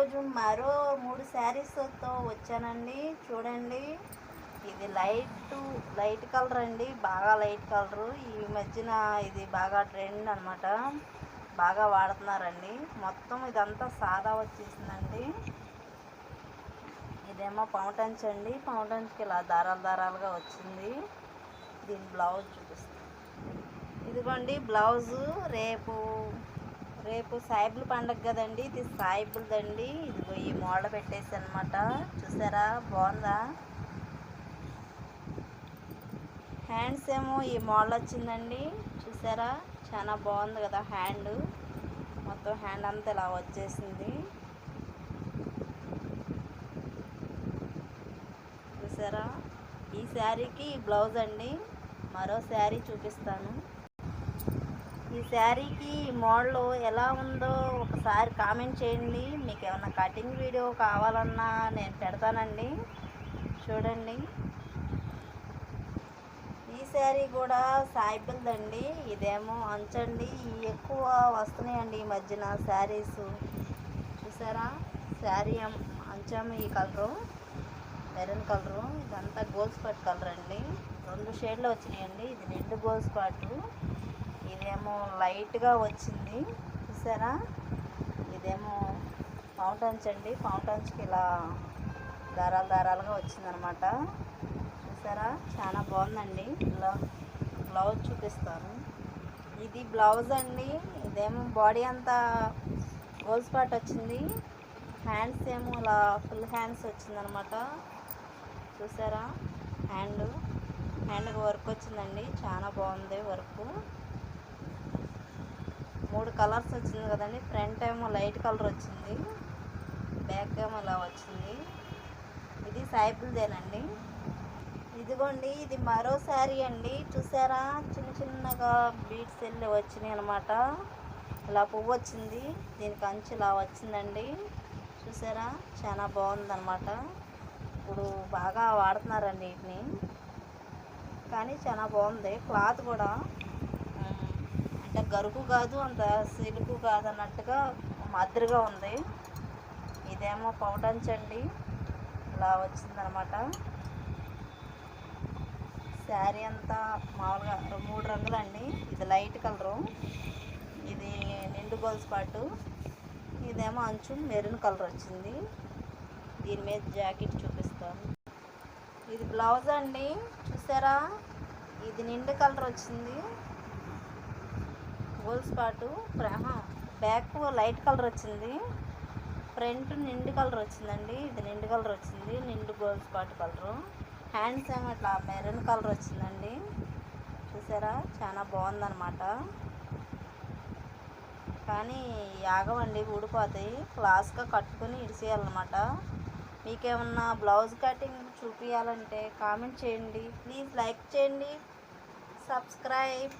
ఈరోజు మరో మూడు శారీస్తో వచ్చానండి. చూడండి. ఇది లైట్ లైట్ కలర్ అండి. బాగా లైట్ కలరు. ఈ మధ్యన ఇది బాగా ట్రెండ్ అనమాట బాగా వాడుతున్నారండి. మొత్తం ఇదంతా సాదా వచ్చేసిందండి. ఇదేమో పౌటన్స్ అండి. పౌటన్స్కి ఇలా దారాలు దారాలుగా వచ్చింది. దీని బ్లౌజ్ చూపిస్తాను. ఇదిగోండి బ్లౌజు రేపు రేపు సాయిబుల్ పండగ కదండి ఇది సాయిబుల్దండి. ఇదిగో ఈ మోడల్ పెట్టేసి అనమాట చూసారా? బాగుందా? హ్యాండ్స్ ఏమో ఈ మోడల్ వచ్చిందండి. చూసారా? చాలా బాగుంది కదా హ్యాండ్. మొత్తం హ్యాండ్ అంతా ఇలా వచ్చేసింది. చూసారా? ఈ శారీకి బ్లౌజ్ అండి. మరో శారీ చూపిస్తాను. ఈ శారీకి ఈ మోడల్ ఎలా ఉందో ఒకసారి కామెంట్ చేయండి. మీకు ఏమైనా కటింగ్ వీడియో కావాలన్నా నేను పెడతానండి. చూడండి. ఈ శారీ కూడా సాయిబుల్దండి ఇదేమో అంచండి. ఎక్కువ వస్తున్నాయండి ఈ మధ్యన శారీస్. చూసారా? శారీ అంచం ఈ కలరు. Maroon colour. ఇదంతా గోల్డ్ స్పాట్ కలర్ అండి రెండు షేడ్లు వచ్చినాయండి. ఇది రెండు గోల్డ్ స్పాట్. ఇదేమో లైట్గా వచ్చింది. చూసారా? ఇదేమో ఫౌంటన్స్ అండి. ఫౌంటైన్స్కి ఇలా దారాలు దారాలుగా వచ్చిందనమాట. చూసారా? చాలా బాగుందండి. ఇలా బ్లౌజ్ చూపిస్తాను ఇది బ్లౌజ్ అండి. ఇదేమో బాడీ అంతా గోల్ స్పాట్ వచ్చింది. హ్యాండ్స్ ఏమో ఇలా ఫుల్ హ్యాండ్స్ వచ్చిందనమాట. చూసారా? హ్యాండ్. హ్యాండ్కి వర్క్ వచ్చిందండి. చాలా బాగుంది వర్క్. మూడు కలర్స్ వచ్చింది కదండి. ఫ్రంట్ ఏమో లైట్ కలర్ వచ్చింది. బ్యాక్ ఏమో ఇలా వచ్చింది. ఇది సాయిబుల్దేనండి ఇదిగోండి ఇది మరో శారీ అండి. చూసారా? చిన్న చిన్నగా బీట్స్ వెళ్ళి వచ్చినాయి అనమాట ఇలా పువ్వు వచ్చింది. దీనికి అంచు ఇలా వచ్చిందండి. చూసారా? చాలా బాగుందన్నమాట. ఇప్పుడు బాగా వాడుతున్నారండి వీటిని. కానీ చాలా బాగుంది. క్లాత్ కూడా అంటే గరుకు కాదు అంత సిలుకు కాదు అన్నట్టుగా మాదిరిగా ఉంది. ఇదేమో పౌటంచండి. ఇలా వచ్చిందనమాట. శారీ అంతా మామూలుగా మూడు రంగులండి. ఇది లైట్ కలరు. ఇది నిండు గోల్స్ పాటు. ఇదేమో అంచు మెరూన్ కలర్ వచ్చింది. దీని మీద జాకెట్ చూపిస్తాను. ఇది బ్లౌజ్ అండి. చూసారా? ఇది నిండు కలర్ వచ్చింది. గోల్స్ పాటు బ్యాక్ లైట్ కలర్ వచ్చింది. ఫ్రంట్ నిండు కలర్ వచ్చిందండి. ఇది నిండు కలర్ వచ్చింది. నిండు గోల్డ్ పాటు కలరు. హ్యాండ్స్ ఏమో ఇట్లా మెరూన్ కలర్ వచ్చిందండి. చూసారా? చాలా బాగుందన్నమాట. కానీ యాగమండి ఊడిపోతాయి. క్లాస్గా కట్టుకుని ఇడిసేయాలన్నమాట. మీకేమన్నా బ్లౌజ్ కటింగ్ చూపించాలంటే కామెంట్ చేయండి. ప్లీజ్ లైక్ చేయండి. సబ్స్క్రైబ్.